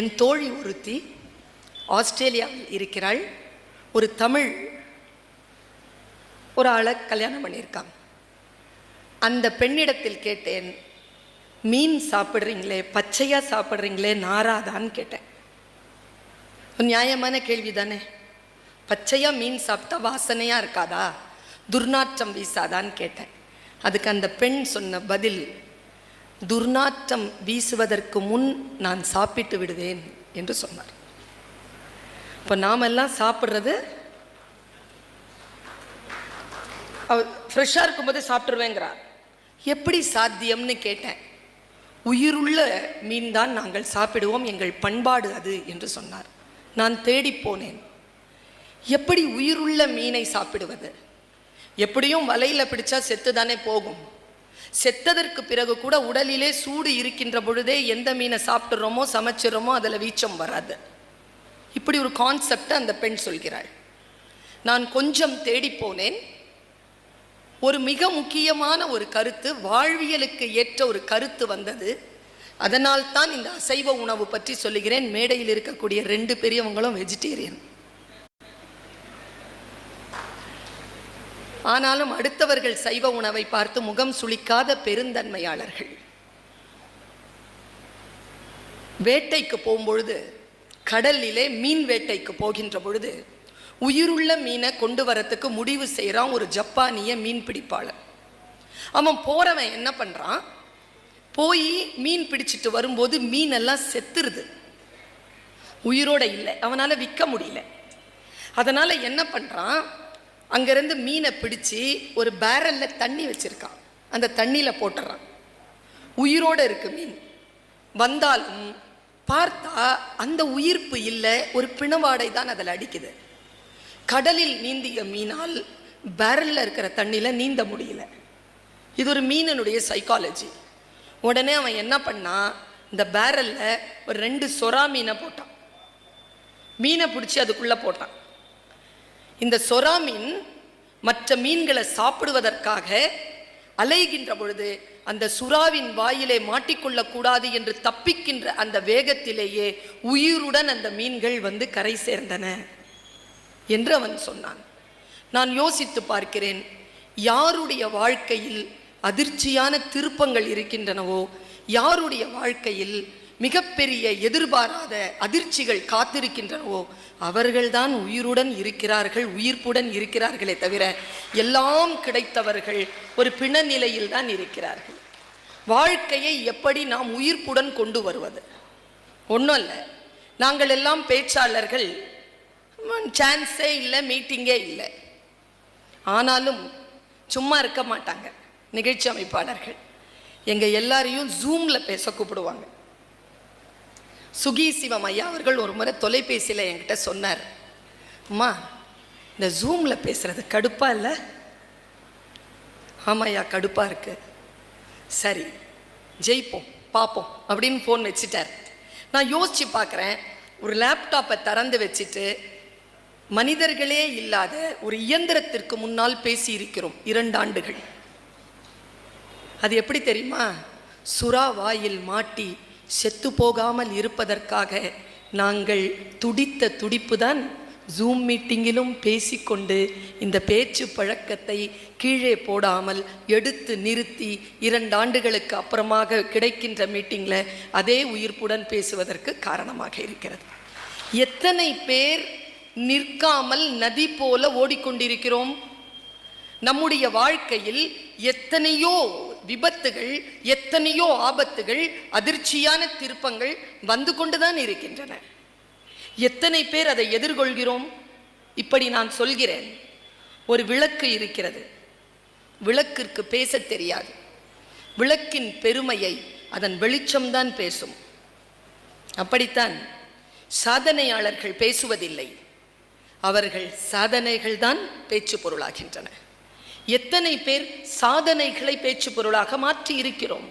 என் தோழி ஒருத்தி ஆஸ்திரேலியாவில் இருக்கிறாள். ஒரு தமிழ் ஒரு ஆளை கல்யாணம் பண்ணியிருக்காங்க. அந்த பெண்ணிடத்தில் கேட்டேன் மீன் சாப்பிட்றீங்களே பச்சையாக சாப்பிட்றீங்களே நாராதான்னு கேட்டேன். நியாயமான கேள்வி தானே பச்சையாக மீன் சாப்பிட்டா வாசனையாக இருக்காதா? துர்நாற்றம் வீசாதான்னு கேட்டேன். அதுக்கு அந்த பெண் சொன்ன பதில் துர்நாற்றம் வீசுவதற்கு முன் நான் சாப்பிட்டு விடுவேன் என்று சொன்னார். இப்போ நாமெல்லாம் சாப்பிட்றது அவர் ஃப்ரெஷ்ஷாக இருக்கும்போதே சாப்பிட்ருவேங்கிறார் எப்படி சாத்தியம்னு கேட்டேன். உயிருள்ள மீன் தான் நாங்கள் சாப்பிடுவோம் எங்கள் பண்பாடு அது என்று சொன்னார். நான் தேடி போனேன். எப்படி உயிருள்ள மீனை சாப்பிடுவது? எப்படியும் வலையில் பிடிச்சா செத்து தானே போகும். செத்ததற்கு பிறகு கூட உடலிலே சூடு இருக்கின்ற பொழுதே எந்த மீனை சாப்பிட்றோமோ சமைச்சிடுறோமோ அதில் வீச்சம் வராது. இப்படி ஒரு கான்செப்டை அந்த பெண் சொல்கிறாள். நான் கொஞ்சம் தேடி போனேன். ஒரு மிக முக்கியமான ஒரு கருத்து வாழ்வியலுக்கு ஏற்ற ஒரு கருத்து வந்தது. அதனால் தான் இந்த அசைவ உணவு பற்றி சொல்லுகிறேன். மேடையில் இருக்கக்கூடிய ரெண்டு பெரியவங்களும் வெஜிடேரியன் ஆனாலும் அடுத்தவர்கள் சைவ உணவை பார்த்து முகம் சுளிக்காத பெருந்தன்மையாளர்கள். வேட்டைக்கு போகும்பொழுது கடலிலே மீன் வேட்டைக்கு போகின்ற பொழுது உயிருள்ள மீனை கொண்டு வரத்துக்கு முடிவு செய்கிறான் ஒரு ஜப்பானிய மீன் பிடிப்பாளர். அவன் போகிறவன் என்ன பண்ணுறான் போய் மீன் பிடிச்சிட்டு வரும்போது மீன் எல்லாம் செத்துருது. உயிரோட இல்லை. அவனால் விற்க முடியல. அதனால் என்ன பண்ணுறான் அங்கேருந்து மீனை பிடிச்சி ஒரு பேரலில் தண்ணி வச்சுருக்கான். அந்த தண்ணியில் போட்டுறான். உயிரோடு இருக்கு மீன். வந்தாலும் பார்த்தா அந்த உயிர்ப்பு இல்லை ஒரு பிணவாடை தான் அதில் அடிக்குது. கடலில் நீந்திய மீனால் பேரலில் இருக்கிற தண்ணியில் நீந்த முடியல. இது ஒரு மீனனுடைய சைக்காலஜி உடனே அவன் என்ன பண்ணான் இந்த பேரலில் ஒரு ரெண்டு சொரா மீனை போட்டான். மீனை பிடிச்சி அதுக்குள்ளே போட்டான். இந்த சொரா மீன் மற்ற மீன்களை சாப்பிடுவதற்காக அலைகின்ற பொழுது அந்த சுறாவின் வாயிலே மாட்டிக்கொள்ளக்கூடாது என்று தப்பிக்கின்ற அந்த வேகத்திலேயே உயிருடன் அந்த மீன்கள் வந்து கரை சேர்ந்தன என்று அவன் சொன்னான். நான் யோசித்து பார்க்கிறேன் யாருடைய வாழ்க்கையில் அதிர்ச்சியான திருப்பங்கள் இருக்கின்றனவோ யாருடைய வாழ்க்கையில் மிகப்பெரிய எதிர்பாராத அதிர்ச்சிகள் காத்திருக்கின்றனவோ அவர்கள்தான் உயிருடன் இருக்கிறார்கள் உயிர்ப்புடன் இருக்கிறார்களே தவிர எல்லாம் கிடைத்தவர்கள் ஒரு பிணநிலையில் தான் இருக்கிறார்கள். வாழ்க்கையை எப்படி நாம் உயிர்ப்புடன் கொண்டு வருவது? ஒன்றும் இல்லை நாங்கள் எல்லாம் பேச்சாளர்கள். சான்ஸே இல்லை மீட்டிங்கே இல்லை. ஆனாலும் சும்மா இருக்க மாட்டாங்க நிகழ்ச்சி அமைப்பாளர்கள். எங்கள் எல்லாரையும் ஜூமில் பேச கூப்பிடுவாங்க. சுகி சிவம் ஐயா அவர்கள் ஒரு முறை தொலைபேசியில் என்கிட்ட சொன்னார். அம்மா இந்த ஜூமில் பேசுகிறது கடுப்பாக இல்லை? ஆமாய்யா கடுப்பாக இருக்கு. சரி ஜெயிப்போம் பார்ப்போம் அப்படின்னு ஃபோன் வச்சுட்டார். நான் யோசித்து பார்க்குறேன் ஒரு லேப்டாப்பை திறந்து வச்சுட்டு மனிதர்களே இல்லாத ஒரு இயந்திரத்திற்கு முன்னால் பேசி இருக்கிறோம் இரண்டு ஆண்டுகள். அது எப்படி தெரியுமா? சுறா வாயில் மாட்டி செத்து போகாமல் இருப்பதற்காக நாங்கள் துடித்த துடிப்பு தான் ஜூம் மீட்டிங்கிலும் பேசிக்கொண்டு இந்த பேச்சு பழக்கத்தை கீழே போடாமல் எடுத்து நிறுத்தி இரண்டு ஆண்டுகளுக்கு அப்புறமாக கிடைக்கின்ற மீட்டிங்கில் அதே உயிர்ப்புடன் பேசுவதற்கு காரணமாக இருக்கிறது. எத்தனை பேர் நிற்காமல் நதி போல ஓடிக்கொண்டிருக்கிறோம்? நம்முடைய வாழ்க்கையில் எத்தனையோ விபத்துகள் எத்தனையோ ஆபத்துகள் அதிர்ச்சியான திருப்பங்கள் வந்து கொண்டுதான் இருக்கின்றன. எத்தனை பேர் அதை எதிர்கொள்கிறோம்? இப்படி நான் சொல்கிறேன். ஒரு விளக்கு இருக்கிறது. விளக்கிற்கு பேசத் தெரியாது. விளக்கின் பெருமையை அதன் வெளிச்சம்தான் பேசும். அப்படித்தான் சாதனையாளர்கள் பேசுவதில்லை. அவர்கள் சாதனைகள்தான் பேச்சு பொருளாகின்றன. எத்தனை பேர் சாதனைகளை பேச்சு பொருளாக மாற்றி இருக்கிறோம்